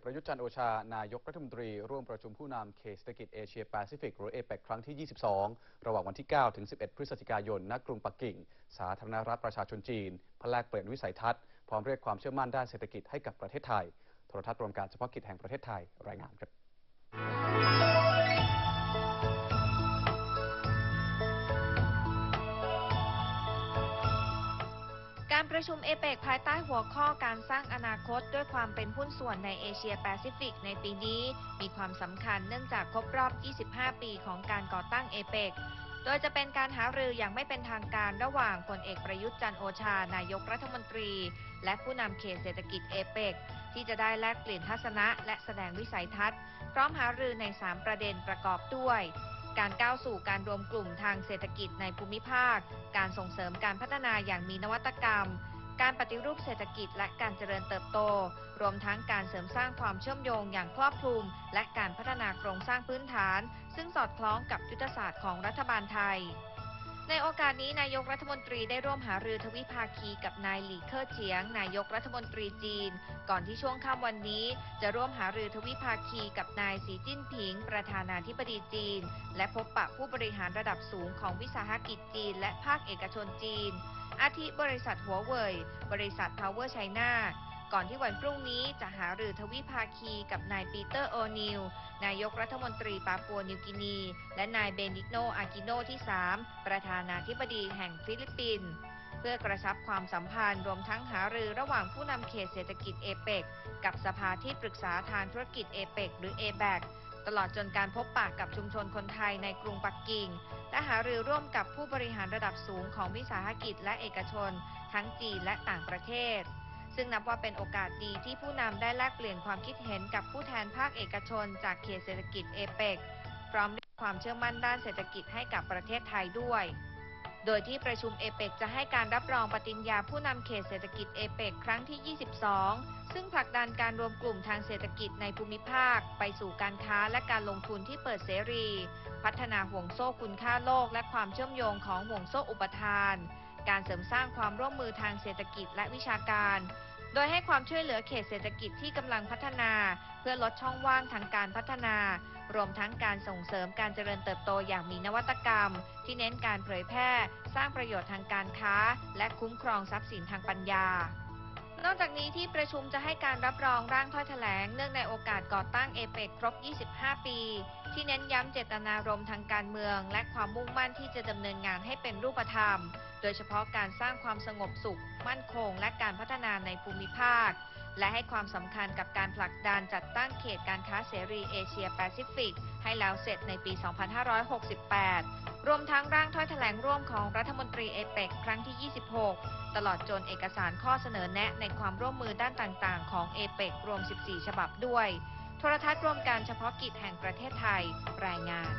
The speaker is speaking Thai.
กประยุทธ์จันทร์โอชานายกรัฐมนตรี ร่วมประชุมผู้นำเขตเศรษฐกิจเอเชียแปซิฟิกหรือเอเปครั้งที่ 22 ระหว่างวันที่ 9 ถึง 11 พฤศจิกายนณกรุงปักกิ่ง สาธารณรัฐประชาชนจีนพแลกเปลี่ยนวิสัยทัศน์ พร้อมเรียกความเชื่อมั่นด้านเศรษฐกิจให้กับประเทศไทย โทรทัศน์รวมการเฉพาะกิจแห่งประเทศไทยรายงานครับ การประชุมเอเปกภายใต้หัวข้อการสร้างอนาคตด้วยความเป็นหุ้นส่วนในเอเชียแปซิฟิกในปีนี้ มีความสำคัญเนื่องจากครบรอบ 25 ปีของการก่อตั้งเอเปกโดยจะเป็นการหารืออย่างไม่เป็นทางการระหว่างพลเอกประยุทธ์จันโอชา นายกรัฐมนตรี และผู้นำเขตเศรษฐกิจเอเปกที่จะได้แลกเปลี่ยนทัศนะ และแสดงวิสัยทัศน์ พร้อมหารือใน 3 ประเด็นประกอบด้วย การก้าวสู่การรวมกลุ่มทางเศรษฐกิจในภูมิภาค การส่งเสริมการพัฒนาอย่างมีนวัตกรรม การปฏิรูปเศรษฐกิจและการเจริญเติบโต รวมทั้งการเสริมสร้างความเชื่อมโยงอย่างครอบคลุม และการพัฒนาโครงสร้างพื้นฐาน ซึ่งสอดคล้องกับยุทธศาสตร์ของรัฐบาลไทย ในโอกาสนี้นายกรัฐมนตรีได้ร่วมหารือทวิภาคีกับนายหลีเค่อเฉียง นายกรัฐมนตรีจีน ก่อนที่ช่วงค่ำวันนี้ จะร่วมหารือทวิภาคีกับนายสีจิ้นผิง ประธานาธิบดีจีน และพบปะผู้บริหารระดับสูงของวิสาหกิจจีน และภาคเอกชนจีน อาทิบริษัทหัวเว่ยบริษัท Power China ก่อนที่วันพรุ่งนี้จะหารือทวิภาคีกับนายปีเตอร์โอนิล นายกรัฐมนตรีปาปัวนิวกินี และนายเบนิกโนอากิโนที่ 3 ประธานาธิบดีแห่งฟิลิปปินส์เพื่อกระชับความสัมพันธ์รวมทั้งหารือระหว่างผู้นำเขตเศรษฐกิจเอเปกกับสภาที่ปรึกษาทางธุรกิจเอเปกหรือเอแบกตลอดจนการพบปะกับชุมชนคนไทยในกรุงปักกิ่ง และหารือร่วมกับผู้บริหารระดับสูงของวิสาหกิจและเอกชน ทั้งจีนและต่างประเทศ ซึ่งนับว่าเป็นโอกาสดีที่ผู้นำได้แลกเปลี่ยนความคิดเห็นกับผู้แทนภาคเอกชน จากเขตเศรษฐกิจเอเปกพร้อมเรียความเชื่อมั่นด้านเศรษฐกิจให้กับประเทศไทยด้วย โดยที่ประชุมเอเปกจะให้การรับรองปฏิญญาผู้นำเขตเศรษฐกิจเอเปกครั้งที่ 22 ซึ่งผลักดันการรวมกลุ่มทางเศรษฐกิจในภูมิภาค ไปสู่การค้าและการลงทุนที่เปิดเสรี พัฒนาห่วงโซ่คุณค่าโลก และความเชื่อมโยงของห่วงโซ่อุปทาน การเสริมสร้างความร่วมมือทางเศรษฐกิจและวิชาการ โดยให้ความช่วยเหลือเขตเศรษฐกิจที่กำลังพัฒนา เพื่อลดช่องว่างทางการพัฒนา รวมทั้งการส่งเสริมการเจริญเติบโตอย่างมีนวัตกรรม ที่เน้นการเผยแพร่ สร้างประโยชน์ทางการค้า และคุ้มครองทรัพย์สินทางปัญญา นอกจากนี้ที่ประชุมจะให้การรับรองร่างถ้อยแถลง เนื่องในโอกาสก่อตั้งเอเปกครบ 25 ปี ที่เน้นย้ำเจตนารมณ์ทางการเมือง และความมุ่งมั่นที่จะดำเนินงานให้เป็นรูปธรรม โดยเฉพาะการสร้างความสงบสุข มั่นคง และการพัฒนาในภูมิภาค และให้ความสำคัญกับการผลักดันจัดตั้งเขตการค้าเสรีเอเชียแปซิฟิก ให้แล้วเสร็จในปี 2568 รวมทั้งร่างถ้อยแถลงร่วมของรัฐมนตรีเอเปกครั้งที่ 26 ตลอดจนเอกสารข้อเสนอแนะในความร่วมมือด้านต่างๆ ของเอเปกรวม 14 ฉบับด้วย โทรทัศน์รวมการเฉพาะกิจแห่งประเทศไทย รายงาน